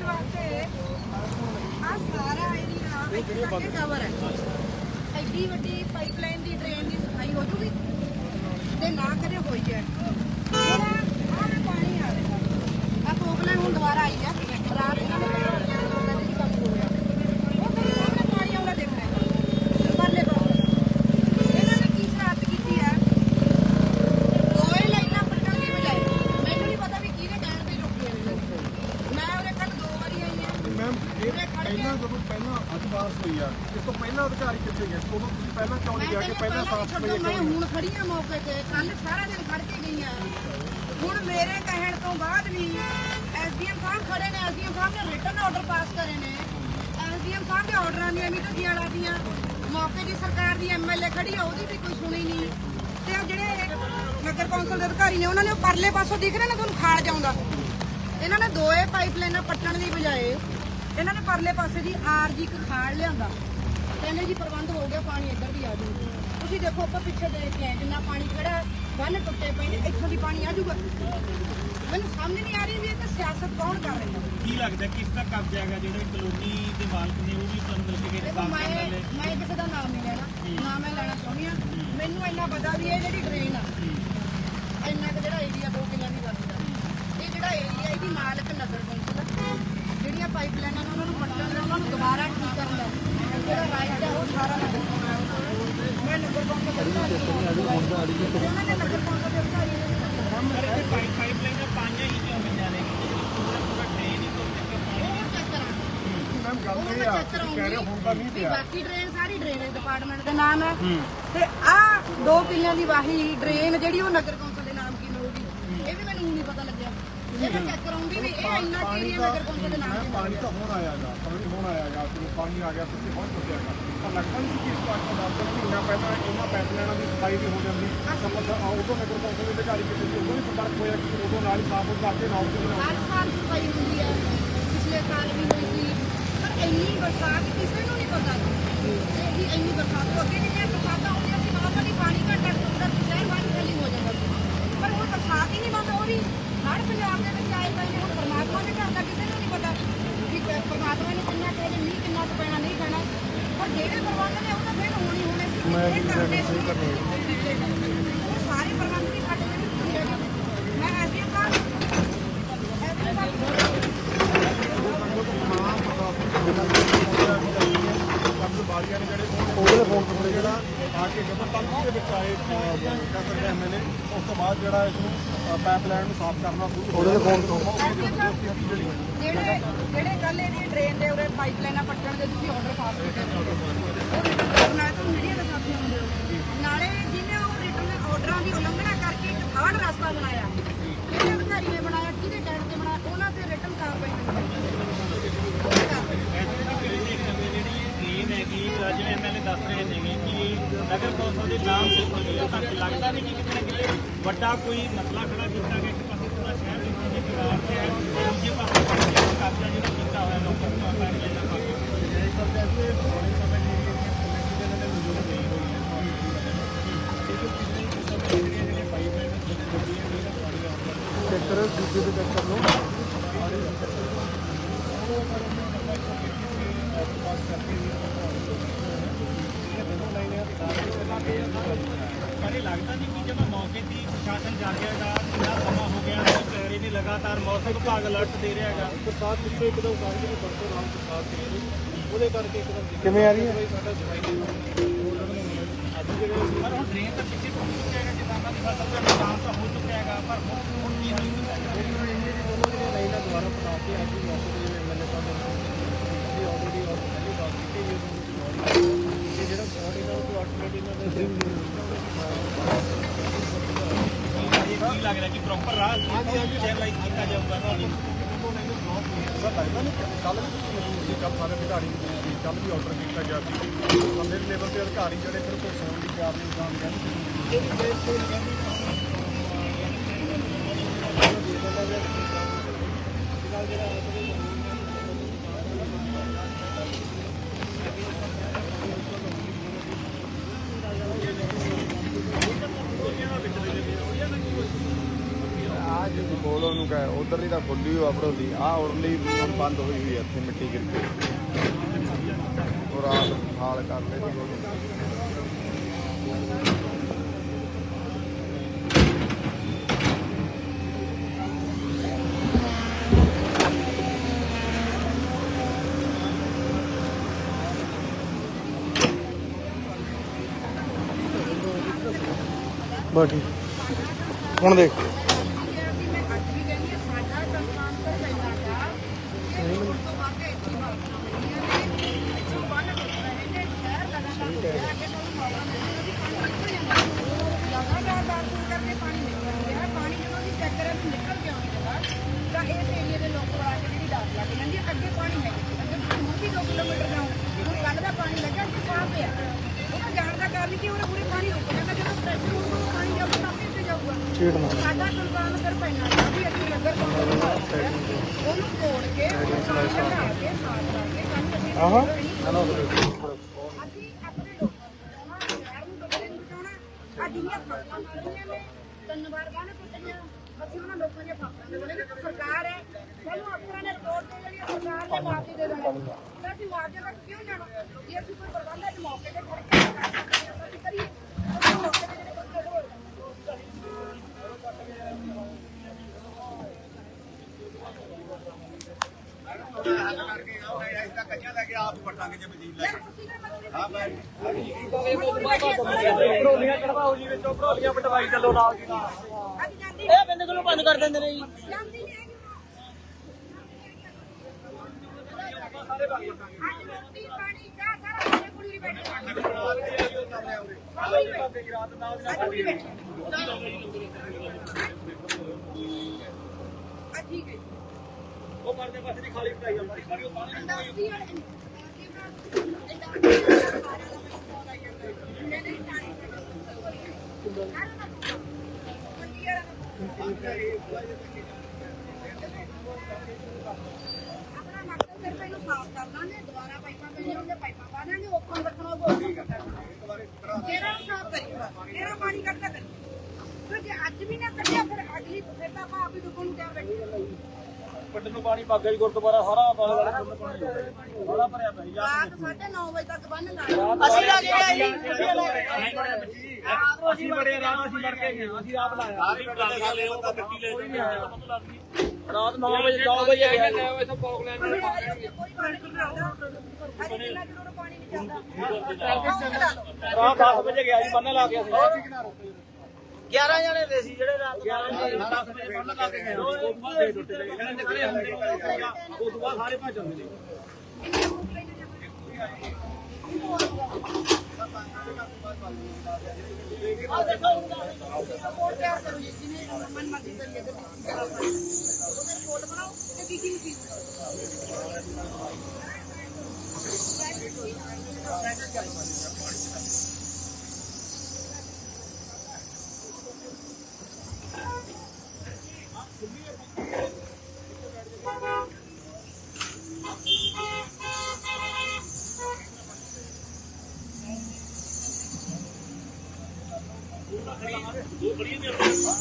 ਕਹਿਣ ਵਾਸਤੇ ਆ ਸਾਰਾ ਏਰੀਆ ਇੱਥੇ ਤੱਕ ਕਵਰ ਹੈ। ਐਡੀ ਵੱਡੀ ਪਾਈਪਲਾਈਨ ਦੀ ਡਰੇਨ ਦੀ ਸਫ਼ਾਈ ਹੋ ਜੂਗੀ? ਤੇ ਨਾ ਕਦੇ ਹੋਈ ਹੈ ਹੁਣ ਆਹ ਵੀ ਪਾਣੀ ਆ ਰਿਹਾ ਆ ਪਾਈਪਲਾਈਨ ਹੁਣ ਦੁਬਾਰਾ ਆਈ ਹੈ ਰਾਤ ਇਹਨਾਂ ਨੇ ਉਹਨਾਂ ਦੇ ਕੰਮ ਹੋ ਗਿਆ ਉਹ ਤੇ ਸਾਹਮਣੇ ਪਾਣੀ ਆਉਂਦਾ ਦੇਖ ਰਿਹਾ ਪਰਲੇ ਪਾਸੇ ਇਹਨਾਂ ਨੇ ਕੀ ਸ਼ਰਾਰਤ ਕੀਤੀ ਹੈ ਦੋਏ ਲਾਈਨਾਂ ਪੱਟਣ ਦੀ ਬਜਾਏ ਮੈਨੂੰ ਨਹੀਂ ਪਤਾ ਵੀ ਕਿਹਦੇ ਕਹਿਣ ਤੇ ਰੁਕੀ ਹੈ ਮੈਂ ਉਹਦੇ ਕੱਲ ਦੋ ਵਾਰੀ ਆਈ ਹਾਂ ਮੈਮ ਇਹ ਪਹਿਲਾਂ ਜਦੋਂ ਪਹਿਲਾਂ ਅਧਿਵਾਸ ਹੋਈ ਆ ਇਸ ਤੋਂ ਪਹਿਲਾਂ ਅਧਿਕਾਰੀ ਕਿੱਥੇ ਗਏ? ਉਦੋਂ ਤੁਸੀਂ ਪਹਿਲਾਂ ਕਿਉਂ ਨਹੀਂ ਗਿਆ ਕਿ ਪਹਿਲਾਂ ਸਾਫ਼ ਸਫ਼ਾਈ ਮੈਂ ਕਿਉਂ ਹੁਣ ਖੜੀ ਆ ਮੌਕੇ ਤੇ ਕੱਲ ਸਾਰਾ ਦਿਨ ਖੜ ਕੇ ਗਈ ਆ। ਹੁਣ ਮੇਰੇ ਕਹਿਣ ਤੋਂ ਬਾਅਦ ਵੀ ਐਸਡੀਐਮ ਸਾਹਿਬ ਖੜੇ ਨੇ ਐਸਡੀਐਮ ਸਾਹਿਬ ਨੇ ਰਿਟਨ ਆਰਡਰ ਪਾਸ ਕਰੇ ਨੇ। ਐਸਡੀਐਮ ਸਾਹਿਬ ਦੇ ਆਰਡਰਾਂ ਦੀਆਂ ਵੀ ਧੱਜੀਆਂ ਲਾਦੀਆਂ ਮੌਕੇ ਦੀ ਸਰਕਾਰ ਦੀ ਐਮਐਲਏ ਖੜੀ ਆ ਉਹਦੀ ਵੀ ਕੋਈ ਸੁਣੀ ਨਹੀਂ। ਤੇ ਉਹ ਜਿਹੜੇ ਨਗਰ ਕੌਂਸਲ ਦੇ ਅਧਿਕਾਰੀ ਨੇ ਉਹਨਾਂ ਨੇ ਉਹ ਪਰਲੇ ਪਾਸੋਂ ਦਿਖ ਰਿਹਾ ਨਾ ਤੁਹਾਨੂੰ ਖਾਲ ਜਾਉਂਦਾ ਇਹਨਾਂ ਨੇ ਦੋਏ ਪਾਈਪਲਾਈਨਾਂ ਪੱਟਣ ਦੀ ਬਜਾਏ ਇਹਨਾਂ ਨੇ ਪਰਲੇ ਪਾਸੇ ਦੀ ਆਰਜੀ ਇੱਕ ਖਾਲ ਲਿਆਂਦਾ। ਕਹਿੰਦੇ ਜੀ ਪ੍ਰਬੰਧ ਹੋ ਗਿਆ ਪਾਣੀ ਇੱਧਰ ਵੀ ਆ ਜੂ ਤੁਸੀਂ ਦੇਖੋ ਆਪਾਂ ਪਿੱਛੇ ਦੇਖ ਕੇ ਆਏ ਜਿੰਨਾ ਪਾਣੀ ਖੜਾ ਬੰਨ ਟੁੱਟੇ ਪਏ ਨੇ ਇੱਥੋਂ ਦੀ ਪਾਣੀ ਆ ਜੂਗਾ ਮੈਨੂੰ ਸਮਝ ਨਹੀਂ ਆ ਰਹੀ ਵੀ ਇਹ ਤਾਂ ਸਿਆਸਤ ਕੌਣ ਕਰ ਰਿਹਾ। ਕੀ ਲੱਗਦਾ ਕਿਸ ਦਾ ਕਬਜ਼ਾ ਹੈਗਾ ਜਿਹੜੇ ਕਲੋਨੀ ਦੇ ਮਾਲਕ ਨੇ ਉਹ ਵੀ ਤੁਹਾਨੂੰ ਮਿਲ ਕੇ ਦੇਖੋ ਮੈਂ ਮੈਂ ਕਿਸੇ ਦਾ ਨਾਮ ਨਹੀਂ ਲੈਣਾ। ਨਾ ਮੈਂ ਲੈਣਾ ਚਾਹੁੰਦੀ ਆ ਮੈਨੂੰ ਇੰਨਾ ਪਤਾ ਵੀ ਇਹ ਜਿਹੜੀ ਡਰੇਨ ਆ ਇੰਨਾ ਕੁ ਜਿਹੜਾ ਏਰੀਆ ਦੋ ਕਿੱਲਿਆਂ ਦੀ ਵਰਤਦਾ ਇਹ ਜਿਹੜਾ ਏਰੀਆ ਇਹਦੀ ਮਾਲਕ ਨਗਰ ਕੌਂਸਲ। ਜਿਹੜੀਆਂ ਪਾਈਪਲਾਈਨਾਂ ਨੇ ਉਹਨਾਂ ਨੂੰ ਪੱਟਣ ਦਾ ਉਹਨਾਂ ਨੂੰ ਦੁਬਾਰਾ ਠੀਕ ਕਰਨ ਦਾ ਜਿਹੜਾ ਰਾਈਟ ਹੈ ਉਹ ਸਾਰਾ। ਮੈਂ ਨਗਰ ਕੌਂਸਲ ਦੇ ਅਧਿਕਾਰੀ ਨੂੰ ਉਹਨਾਂ ਨੇ ਨਗਰ ਕੌਂਸਲ ਦੇ ਅਧਿਕਾਰੀ ਪਾਈਪਲਾਈਨਾਂ ਪਾਈਆਂ ਹੀ ਕਿਉਂ ਗਈਆਂ ਨੇ ਪੂਰਾ ਪੂਰਾ ਡਰੇਨ ਹੀ ਤੋਂ ਤੱਕ ਪਾਣੀ ਉਹ ਚੈੱਕ ਕਰਾਂਗੇ। ਮੈਮ ਗੱਲ ਇਹ ਆ ਕਹਿ ਰਹੇ ਹੋ ਹੁਣ ਤਾਂ ਨਹੀਂ ਵੀ ਪਿਆ। ਬਾਕੀ ਡਰੇਨ ਸਾਰੀ ਡਰੇਨੇਜ ਡਿਪਾਰਟਮੈਂਟ ਦੇ ਨਾਮ ਹੈ। ਤੇ ਆ ਦੋ ਕਿੱਲਿਆਂ ਦੀ ਵਾਹੀ ਡਰੇਨ ਜਿਹੜੀ ਉਹ ਨਗਰ ਕੌਂਸਲ ਦੇ ਨਾਮ ਕੀ ਹੋਊਗੀ ਇਹ ਵੀ ਮੈਨੂੰ ਨਹੀਂ ਪਤਾ ਲੱਗਿਆ। ਇਹ ਮੈਂ ਚੈੱਕ ਕਰਾਂਗੀ ਵੀ ਇਹ ਇੰਨਾ ਏਰੀਆ ਨਗਰ ਕੌਂਸਲ ਦੇ ਨਾਮ ਕੀ ਪਾਣੀ ਤਾਂ ਹੁਣ ਆਇਆਗਾ ਪਾਣੀ ਹੁਣ ਆਇਆਗਾ ਜਦੋਂ ਪਾਣੀ ਆ ਗਿਆ ਤੁਸੀਂ ਪਹੁੰਚ ਚੁੱਕਿਆਗਾ ਤਾਂ ਲੱਗਦਾ ਨਹੀਂ ਸੀ ਕਿ ਇਸ ਪਾਣੀ ਦਾ ਦਸ ਮਹੀਨਾ ਪਹਿਲਾਂ ਇਹਨਾਂ ਪਾਈਪਲਾਈਨਾਂ ਦੀ ਸਫ਼ਾਈ ਵੀ ਹੋ ਜਾਂਦੀ। ਤਾਂ ਆ ਉਦੋਂ ਨਗਰ ਕੌਂਸਲ ਦੇ ਅਧਿਕਾਰੀ ਕਿਤੇ ਸੀ ਉਦੋਂ ਵੀ ਸੰਪਰਕ ਹੋਇਆ ਕਿ ਉਦੋਂ ਨਾਲ ਹੀ ਸਾਫ਼ ਕਰਕੇ ਨੌਬ ਤੇ ਬਣਾਓ ਹਰ ਸਾਲ ਸਫ਼ਾਈ ਹੁੰਦੀ ਹੈ ਪਿਛਲੇ ਸਾਲ ਵੀ ਹੋਈ ਸੀ। ਪਰ ਇੰਨੀ ਬਰਸਾਤ ਕਿਸੇ ਨੂੰ ਨਹੀਂ ਪਤਾ ਸੀ। ਕਿ ਇੰਨੀ ਬਰਸਾਤ ਹੋ ਅੱਗੇ ਜਿੰਨੀਆਂ ਬਰਸਾਤਾਂ ਹੁੰਦੀਆਂ ਸੀ ਨਾਰਮਲੀ ਪਾਣੀ ਘੱਟ ਹੁੰਦਾ ਸੀ ਸ਼ਹਿਰ ਪਾਣੀ ਖਾਲੀ ਹੋ ਜਾਂਦਾ ਸੀ। ਪਰ ਹੁਣ ਬਰਸਾਤ ਹੀ ਨਹੀਂ ਬੰਦ ਹੋ ਰਹੀ। ਹਰ ਪੰਜਾਬ ਦੇ ਵਿੱਚ ਆਏ ਨੇ ਹੁਣ ਪਰਮਾਤਮਾ ਦੇ ਘਰ ਦਾ ਕਿਸੇ ਨੂੰ ਨਹੀਂ ਪਤਾ ਕਿ ਪਰਮਾਤਮਾ ਨੇ ਕਿੰਨਾ ਕਹੇ ਮੀਂਹ ਕਿੰਨਾ ਕੁ ਪੈਣਾ ਨਹੀਂ ਪੈਣਾ। ਪਰ ਜਿਹੜੇ ਪ੍ਰਬੰਧ ਨੇ ਉਹ ਤਾਂ ਫਿਰ ਹੋਣੀ ਹੋਣੇ ਸੀ। ਮੈਂ ਕਰਨੇ ਸੀ ਉਹ ਸਾਰੇ ਪ੍ਰਬੰਧ ਦੀ ਸਾਡੇ ਜਿਹੜੀ ਪੂਰੀ ਹੈਗੀ ਮੈਂ ਐਸਡੀਐਮ ਸਾਹਿਬ ਐਸਡੀਐਮ ਸਾਹਿਬ ਬਾਰੀਆਂ ਨੇ ਜਿਹੜੇ ਉਹਦੇ ਫੋਨ ਤੋਂ ਜਿਹੜਾ ਆ ਕੇ ਜਦੋਂ ਤੰਗੀ ਦੇ ਵਿੱਚ ਆਏ ਕਹਿ ਸਕਦੇ ਐਮਐਲਏ ਉਸ ਤੋਂ ਬਾਅਦ ਜਿਹੜਾ ਇਸ ਨੂੰ ਪਾਈਪਲਾਈਨ ਨੂੰ ਸਾਫ਼ ਕਰਨਾ ਸ਼ੁਰੂ ਉਹਦੇ ਫੋਨ ਤੋਂ। ਜਿਹੜੇ ਜਿਹੜੇ ਕੱਲ ਇਹਦੀ ਡਰੇਨ ਦੇ ਉਰੇ ਪਾਈਪਲਾਈਨਾਂ ਪੱਟਣ ਦੇ ਤੁਸੀਂ ਆਰਡਰ ਪਾਸ ਕੀਤੇ ਨੇ ਉਹ ਰਿਟਰਨ ਨਾਲ ਤਾਂ ਮੀਡੀਆ ਦੇ ਸਾਥੀ ਹੁੰਦੇ ਹੋ ਨਾਲੇ ਜਿਹਨੇ ਉਹ ਰਿਟਰਨ ਆਰਡਰਾਂ ਦੀ ਉਲੰਘਣਾ ਕਰਕੇ ਇੱਕ ਥਰਡ ਰਸਤਾ ਬਣਾਇਆ ਕਿਹੜੇ ਅਧਿਕਾਰੀ ਨੇ ਬਣਾਇਆ ਕਿਹਦੇ ਟੈਂਟ ਤੇ ਬਣਾਇਆ ਉਹਨਾਂ ਤੇ ਰਿਟਰਨ ਕਾਰਵਾਈ ਜਿਹੜੀ ਇਹ ਹੈਗੀ ਜਿਹੜੇ ਐਮਐਲਏ ਦੱਸ ਰਹੇ ਨੇਗੇ ਕਿ ਨਗਰ ਕੌਂਸਲ ਦੇ ਨਾਮ ਤੇ ਹੋਈ ਹੈ ਲੱਗਦਾ ਨਹੀਂ ਕਿ ਕਿਤੇ ਨਾ ਕਿਤੇ ਵੱਡਾ ਕੋਈ ਮਸਲਾ ਖੜਾ ਕੀਤਾ ਗਿਆ, ਇੱਕ ਪਾਸੇ ਪੂਰਾ ਸ਼ਹਿਰ ਦੇ ਵਿੱਚ ਇੱਕ ਰਾਰ ਹੈ, ਦੂਜੇ ਪਾਸੇ ਕਬਜ਼ਾ ਜਿਹੜਾ ਕੀਤਾ ਹੋਇਆ ਲੋਕਾਂ ਨੂੰ ਆਪਾਂ ਇਹ ਨਾ ਪਾਕੇ ਚੈੱਕਰ ਦੂਜੇ ਦੇ ਚੈੱਕਰ ਨੂੰ ਪਰ ਇਹ ਲੱਗਦਾ ਨਹੀਂ ਕਿ ਜਦੋਂ ਮੌਕੇ ਤੇ ਹੀ ਪ੍ਰਸ਼ਾਸਨ ਜਾਗਿਆਗਾ ਕਿੰਨਾ ਸਮਾਂ ਹੋ ਗਿਆ ਉਹ ਕਹਿ ਰਹੇ ਨੇ ਲਗਾਤਾਰ ਮੌਸਮ ਵਿਭਾਗ ਅਲਰਟ ਦੇ ਰਿਹਾ ਹੈਗਾ। ਬਰਸਾਤ ਪਿੱਛੇ ਇੱਕਦਮ ਸਾਂਝੀ ਨੂੰ ਬਰਸੋਂ ਨਾਲ ਬਰਸਾਤ ਦੇ ਰਹੀ ਉਹਦੇ ਕਰਕੇ ਇੱਕਦਮ ਕਿਵੇਂ ਆ ਰਹੀ ਹੈ? ਸਾਡਾ ਸਫ਼ਾਈ ਅੱਜ ਜਿਹੜੇ ਪਰ ਹੁਣ ਡਰੇਨ ਤਾਂ ਪਿੱਛੇ ਪਹੁੰਚ ਚੁੱਕਿਆ ਹੈਗਾ ਕਿਸਾਨਾਂ ਦੀ ਫਸਲ ਦਾ ਨੁਕਸਾਨ ਤਾਂ ਹੋ ਚੁੱਕਿਆ ਹੈਗਾ ਪਰ ਹੁਣ ਹੁਣ ਕੀ ਹੋਈ ਜਿਹੜੀ ਇੰਨੇ ਦੀ ਦੋਨੋਂ ਜਿਹੜੇ ਲਾਈਨਾਂ ਦੁਆਰਾ ਬਣਾ ਕੇ ਅੱਜ ਵੀ ਮੌਕੇ ਤੇ ਜਿਹੜੇ ਐਮਐਲਏ ਸਾਹਿਬ ਨੇ ਅਸੀਂ ਆਲਰੇਡੀ ਔਰ ਪਹਿਲੇ ਬਾਤ ਕੀਤੀ ਹੈ ਕਿ ਜਿਹੜਾ ਸਪੌਟ ਇਹਨਾਂ ਨੂੰ ਆਲਟਰਨੇਟ ਇਹਨਾਂ ਦੇ ਇਹ ਲੱਗ ਰਿਹਾ ਕਿ ਪ੍ਰੋਪਰ ਰਾਹ ਚੈਨਲਾਈਜ਼ ਕੀਤਾ ਜਾਊਗਾ ਤੁਹਾਡੀ ਪਤਾ ਲੱਗਦਾ ਨਹੀਂ ਕੱਲ ਵੀ ਤੁਸੀਂ ਮੌਜੂਦ ਸੀ ਕੱਲ ਸਾਰੇ ਅਧਿਕਾਰੀ ਮੌਜੂਦ ਸੀ ਕੱਲ ਵੀ ਆਰਡਰ ਕੀਤਾ ਗਿਆ ਸੀ ਬੰਦੇ ਲੈਵਲ ਤੇ ਅਧਿਕਾਰੀ ਜਿਹੜੇ ਫਿਰ ਕੋਈ ਸੌਣ ਦੀ ਤਿਆਰ ਨਹੀਂ ਕੋਲੋਂ ਨੂੰ ਕਹੇ, ਉਧਰਲੀ ਤਾਂ ਖੁੱਲੀ ਹੋ ਆਪਰੋਲੀ ਆ ਉਰਲੀ ਬੰਦ ਹੋਈ ਹੋਈ ਇੱਥੇ ਮਿੱਟੀ ਗਿਰ ਕੇ। ਔਰ ਆ ਹਾਲ ਕਰ ਲੈ ਜੀ ਬਾਕੀ। ਹੁਣ ਦੇਖ। ਕਿ ਪਿਆ ਉਹਦਾ ਜਾਣ ਦਾ ਕਾਰਨ ਕੀ ਉਹਨੇ ਪੂਰੇ ਪਾਣੀ ਰੁਕ ਜਾਂਦਾ ਜਦੋਂ ਪ੍ਰੈਸ਼ਰ ਹੋਊਗਾ ਪਾਣੀ ਜਾਊਗਾ ਤਾਂ ਆਪੇ ਇੱਥੇ ਜਾਊਗਾ। ਸਾਡਾ ਕੁਲਬਾਨ ਫਿਰ ਪੈਣਾ ਹੈ ਵੀ ਅਸੀਂ ਕੌਂਸਲ ਨੂੰ ਦੱਸਿਆ, ਉਹਨੂੰ ਤੋੜ ਕੇ ਸਾਫ਼ ਕਰਾ ਕੇ ਸਾਫ਼ ਕਰਕੇ ਕੰਮ ਅਸੀਂ ਆਹਾ। ਅਸੀਂ ਆਪਣੇ ਲੋਕਾਂ ਨੂੰ ਸ਼ਹਿਰ ਨੂੰ ਬੱਚੇ ਨੂੰ ਬਚਾਉਣਾ ਅੱਜ ਦੀਆਂ ਫਸਲਾਂ ਮਾਰੀਆਂ ਨੇ ਤਿੰਨ ਵਾਰ ਬਾਹਰ ਪੁੱਟੀਆਂ ਅਸੀਂ ਉਹਨਾਂ ਲੋਕਾਂ ਦੀਆਂ ਫਸਲਾਂ ਦੇ ਬੋਲੇ ਨਾ ਸਰਕਾਰ ਹੈ। ਸਾਨੂੰ ਅਫਸਰਾਂ ਨੇ ਰਿਪੋਰਟ ਦੇ ਜਿਹੜੀ ਸਰਕਾਰ ਨੇ ਮਾਫੀ ਦੇ ਦੇਣੀ ਤਾਂ ਅਸੀਂ ਮੁਆਵਜ਼ੇ ਤੱਕ ਕਿਉਂ ਜਾਣਾ? ਜੇ ਅਸੀਂ ਕੋਈ ਪ੍ਰਬੰਧ ਅੱਜ ਮੌਕੇ ਤੇ ਖੜ ਕੇ ਕਰ ਸਕਦੇ ਹਾਂ ਤਾਂ ਅਸੀਂ ਕਰੀਏ ਅਸੀਂ ਮੌਕੇ ਤੇ ਜਿਹੜੇ ਬੰਦੇ ਹੋ ਭਰੋਲੀਆਂ ਚੜਵਾਓ ਜੀ ਵਿੱਚੋਂ ਭਰੋਲੀਆਂ ਪਟਵਾਈ ਚੱਲੋ ਨਾਲ ਦੀ ਨਾਲ ਇਹ ਬੰਦੇ ਕੋਲੋਂ ਬੰਦ ਕਰ ਦਿੰਦੇ ਨੇ ਜੀ। ਠੀਕ ਹੈ ਉਹ ਪਰਦੇ ਪਾਸੇ ਦੀ ਖਾਲੀ ਪਟਾਈ ਜਾਂਦੀ ਸਾਰੀ ਉਹ ਪਾਣੀ ਦੱਸਦੀ ਹੈ ਆਪਣਾ ਮਕਸਦ ਸਿਰਫ ਇਹਨੂੰ ਸਾਫ਼ ਕਰਨਾ ਨੇ ਦੁਬਾਰਾ ਪਾਈਪਾਂ ਪੈਣੀਆਂ ਪਾਈਪਾਂ ਪਾ ਦਾਂਗੇ ਓਪਨ ਰੱਖਣਾ ਉਹ ਓਪਨ ਕਰਨਾ ਜਿਹੜਾ ਸਾਫ਼ ਕਰੀ ਜਿਹੜਾ ਪਾਣੀ ਕੱਢਦਾ ਕਰੀ ਜੇ ਅੱਜ ਵੀ ਨਾ ਕੱਢਿਆ, ਫਿਰ ਅਗਲੀ ਫਿਰ ਤਾਂ ਆਪਾਂ ਆਪ ਹੀ ਡੁੱਬਣ ਨੂੰ ਤਿਆਰ ਬੈਠੇ ਪਿੰਡ ਨੂੰ ਪਾਣੀ ਪਾਗਾ ਜੀ ਗੁਰਦੁਆਰਾ ਸਾਰਾ ਪਾਣੀ ਵਾਲਾ ਫੁੱਲ ਪਾਣੀ ਬੜਾ ਭਰਿਆ ਪਿਆ ਜੀ ਰਾਤ 9:30 ਵਜੇ ਤੱਕ ਬੰਨ ਲਾਇਆ ਅਸੀਂ ਲਾ ਕੇ ਆਏ। ਜੀ ਅਸੀਂ ਲਾ ਕੇ ਆਏ ਅਸੀਂ ਬੜੇ ਰਾਤ ਅਸੀਂ ਲੜ ਕੇ ਗਏ ਅਸੀਂ ਆਪ ਲਾਇਆ। ਸਾਰੀ ਪਟਾਲੀਆਂ ਲੈ ਉਹ ਮਿੱਟੀ ਲੈ ਕੋਈ ਨਹੀਂ ਆਇਆ। ਰਾਤ 9 ਵਜੇ 9 ਵਜੇ ਗਿਆ ਲੈ ਉਹ ਇਥੋਂ ਪੌਕ ਲੈਣ ਕੋਈ ਪਾਣੀ ਨਹੀਂ ਆਉਂਦਾ ਅਜੇ ਕਿੰਨਾ ਕਿਲੋ ਪਾਣੀ ਨਹੀਂ ਜਾਂਦਾ। ਰਾਤ 10 ਵਜੇ ਗਿਆ ਜੀ ਬੰਨ ਲਾ ਕੇ ਅਸੀਂ। 11 ਜਣੇ ਦੇ ਸੀ ਜਿਹੜੇ ਰਾਤ 11 ਜਣੇ 10 ਵਜੇ ਬੰਨ ਲਾ ਕੇ ਗਏ। ਉਹ ਤੋਂ ਬਾਅਦ ਦੇ ਟੁੱਟੇ ਗਏ। ਜਿਹੜੇ ਨਿਕਲੇ ਹੁੰਦੇ ਉਹ ਤੋਂ ਬਾਅਦ ਸਾਰੇ ਭੱਜ ਜਾਂਦੇ ਨੇ ਰਿਪੋਰਟ ਤਿਆਰ ਕਰੋ ਜੀ ਜਿਵੇਂ ਮਨ ਮਰਜ਼ੀ ਕਰੀਏ ਤੇ ਉਹਦੇ ਰਿਪੋਰਟ ਬਣਾਓ ਤੇ ਕੀ ਕੀ ਦੋ ਬੜੀਆਂ ਦੇ ਆਪਾਂ